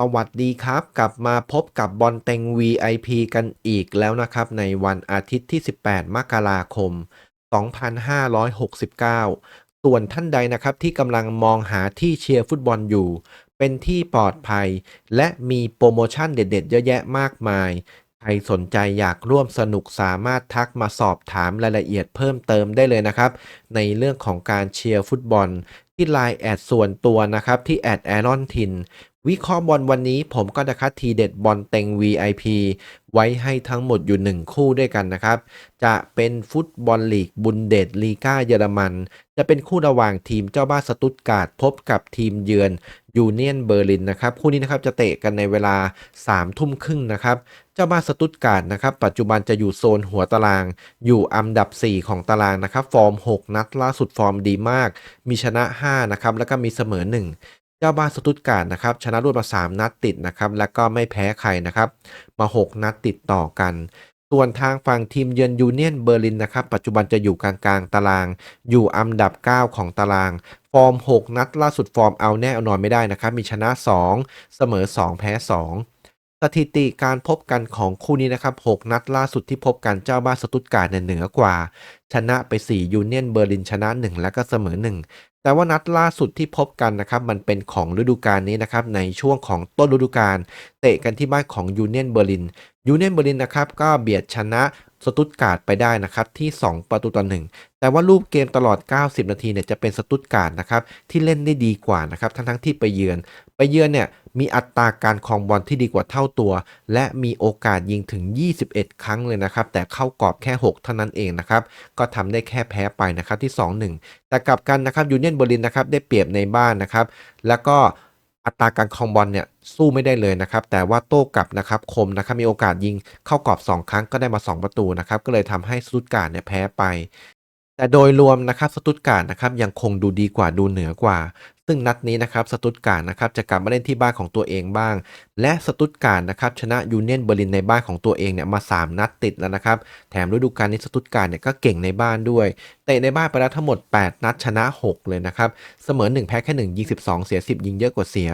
สวัสดีครับ กลับมาพบกับบอลเต็ง VIP กันอีกแล้วนะครับ ในวันอาทิตย์ที่ 18 มกราคม 2569 ส่วนท่านใดนะครับที่กำลังมองหาที่เชียร์ฟุตบอลอยู่ เป็นที่ปลอดภัย และมีโปรโมชั่นเด็ดๆ เยอะแยะมากมาย ใครสนใจอยากร่วมสนุกสามารถทักมาสอบถามรายละเอียดเพิ่มเติมได้เลยนะครับ ในเรื่องของการเชียร์ฟุตบอล ที่ไลน์แอดส่วนตัวนะครับที่แอดแอรอนทินวิเคราะห์บอลวันนี้ผมก็จะคัดทีเด็ดบอลเต็ง VIP ไว้ให้ทั้งหมดอยู่ 1 คู่ด้วยกันนะครับ จะเป็นฟุตบอลลีกบุนเดสลีกาเยอรมัน จะเป็นคู่ระหว่างทีมเจ้าบ้านสตุตการ์ดพบกับทีมเยือน ยูเนียนเบอร์ลินนะครับคู่นี้นะครับจะเตะกันในเวลา3ทุ่มครึ่งนะครับเจ้าบ้านสตุตการ์ดนะครับปัจจุบันจะอยู่โซนหัวตาราง อยู่อันดับ 4 ของตารางนะครับฟอร์ม 6 นัดล่าสุดฟอร์มดีมาก มีชนะ5นะครับแล้วก็มีเสมอ1เจ้าบ้านสตุตการ์ดนะครับชนะรวดมา 3 นัดติดนะครับ แล้วก็ไม่แพ้ใครนะครับ มา 6 นัดติดต่อกัน ส่วนทางฝั่งทีมเยือนยูเนียนเบอร์ลินนะครับ ปัจจุบันจะอยู่กลางๆตาราง อยู่อันดับ 9 ของตาราง ฟอร์ม 6 นัดล่าสุดฟอร์มเอาแน่เอานอนไม่ได้นะครับ มีชนะ 2 เสมอ 2 แพ้ 2 สถิติการพบกันของคู่นี้นะครับ 6 นัดล่าสุดที่พบกันเจ้าบ้านสตุตการ์ดเนี่ยเหนือกว่า ชนะไป 4 ยูเนียนเบอร์ลินชนะ 1 แล้วก็เสมอ 1 แต่ว่านัดล่าสุดที่พบกันนะครับ มันเป็นของฤดูกาลนี้นะครับ ในช่วงของต้นฤดูกาลเตะกันที่บ้านของยูเนียนเบอร์ลินยูเนียนเบอร์ลินนะครับก็เบียดชนะ สตุตการ์ดไปได้นะครับที่ 2 ประตูต่อ1แต่ว่ารูปเกมตลอด 90 นาทีเนี่ยจะเป็นสตุตการ์ดนะครับที่เล่นได้ดีกว่านะครับทั้งๆที่ไปเยือน ไปเยือนเนี่ยมีอัตราการครองบอลที่ดีกว่าเท่าตัว และมีโอกาสยิงถึง 21 ครั้งเลยนะครับ แต่เข้ากรอบแค่ 6 เท่านั้นเองนะครับ ก็ทำได้แค่แพ้ไปนะครับที่ 2-1 แต่กลับกันนะครับยูเนียนเบอร์ลินนะครับได้เปรียบในบ้านนะครับ แล้วก็ อัตราการคองบอลเนี่ยสู้ไม่ได้เลยนะครับ แต่ว่าโต้กลับนะครับคมนะครับมีโอกาสยิงเข้ากรอบ 2 ครั้งก็ได้มา 2 ประตูนะครับ ก็เลยทำให้สุดการ์เนี่ยแพ้ไป แต่โดยรวมนะครับสตุตการ์ดนะครับยังคงดูดีกว่าดูเหนือกว่า ซึ่งนัดนี้นะครับสตุตการ์ดนะครับจะกลับมาเล่นที่บ้านของตัวเองบ้าง และสตุตการ์ดนะครับชนะยูเนียนเบอร์ลินในบ้านของตัวเองเนี่ยมา 3 นัดติดแล้วนะครับแถมฤดูกาลนี้สตุตการ์ดเนี่ยก็เก่งในบ้านด้วยเตะในบ้านไปแล้วทั้งหมด 8 นัดชนะ 6 เลยนะครับเสมอ 1 แพ้แค่1ยิง12 เสีย 10 ยิงเยอะกว่าเสีย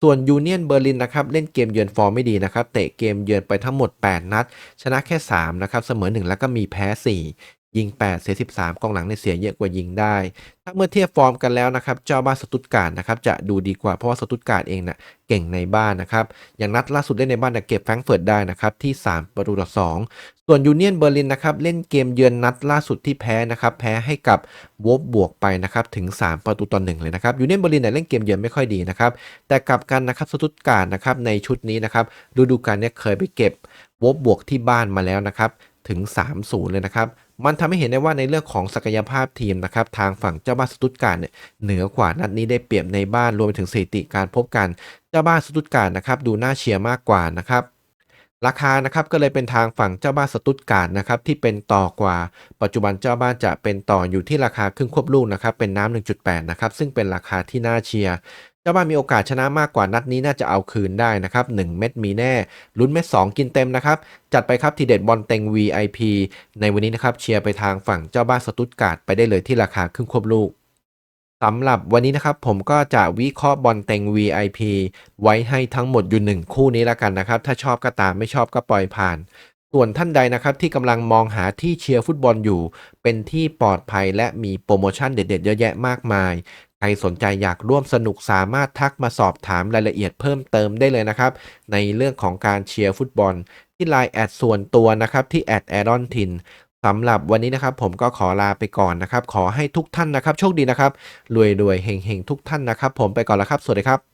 ส่วนยูเนียนเบอร์ลินนะครับเล่นเกมเยือนฟอร์มไม่ดีนะครับเตะเกมเยือนไปทั้งหมด 8 นัด ชนะแค่3นะครับเสมอ 1 แล้วก็มีแพ้ 4 ยิง 8 เสีย 13 กองหลังในเสียเยอะกว่ายิงได้ ถ้าเมื่อเทียบฟอร์มกันแล้วนะครับ เจ้าบ้านสตุตการ์ดนะครับจะดูดีกว่าเพราะว่าสตุตการ์ดเองเนะ่ะเก่งในบ้านนะครับ อย่างนัดล่าสุดเล่นในบ้านเนี่ยเก็บแฟรงเฟิร์ตได้นะครับที่ 3 ประตูต่อ 2 ส่วนยูเนียนเบอร์ลินนะครับเล่นเกมเยือนนัดล่าสุดที่แพ้นะครับแพ้ให้กับวอบบวกไปนะครับถึง 3 ประตูต่อ1เลยนะครับยูเนียนเบอร์ลินเนี่ยเล่นเกมเยือนไม่ค่อยดีนะครับแต่กลับกันนะครับสตุตการ์ดนะครับในชุดนี้นะครับฤดูกาลเนี้เคยไปเก็บวอบบวกที่บ้านมาแล้วนะครับถึง 3-0 เลยนะครับ มันทำให้เห็นได้ว่าในเรื่องของศักยภาพทีมนะครับทางฝั่งเจ้าบ้านสตุตการ์ดเนี่ยเหนือกว่านัดนี้ได้เปรียบในบ้านรวมไปถึงสถิติการพบกัน เจ้าบ้านสตุตการ์ดนะครับดูน่าเชียร์มากกว่านะครับราคานะครับก็เลยเป็นทางฝั่งเจ้าบ้านสตุตการ์ดนะครับที่เป็นต่อกว่า ปัจจุบันเจ้าบ้านจะเป็นต่ออยู่ที่ราคาครึ่งควบลูกนะครับเป็นน้ำ1.8 นะครับซึ่งเป็นราคาที่น่าเชียร์ เจ้าบ้านมีโอกาสชนะมากกว่านัดนี้น่าจะเอาคืนได้นะครับ 1 เม็ดมีแน่ ลุ้นเม็ด 2 กินเต็มนะครับ จัดไปครับทีเด็ดบอลเต็ง VIP ในวันนี้นะครับเชียร์ไปทางฝั่งเจ้าบ้านสตุตการ์ดไปได้เลยที่ราคาครึ่งควบลูกสำหรับวันนี้นะครับผมก็จะวิเคราะห์บอลเต็ง VIP ไว้ให้ทั้งหมดอยู่ 1 คู่นี้แล้วกันนะครับ ถ้าชอบก็ตามไม่ชอบก็ปล่อยผ่าน ส่วนท่านใดนะครับที่กำลังมองหาที่เชียร์ฟุตบอลอยู่ เป็นที่ปลอดภัยและมีโปรโมชั่นเด็ดๆเยอะแยะมากมาย ใครสนใจอยากร่วมสนุกสามารถทักมาสอบถามรายละเอียดเพิ่มเติมได้เลยนะครับ ในเรื่องของการเชียร์ฟุตบอล ที่ไลน์แอดส่วนตัวนะครับที่แอดแอรอนทินสำหรับวันนี้นะครับผมก็ขอลาไปก่อนนะครับ ขอให้ทุกท่านนะครับ โชคดีนะครับรวยๆเฮงๆทุกท่านนะครับ ผมไปก่อนแล้วครับ สวัสดีครับ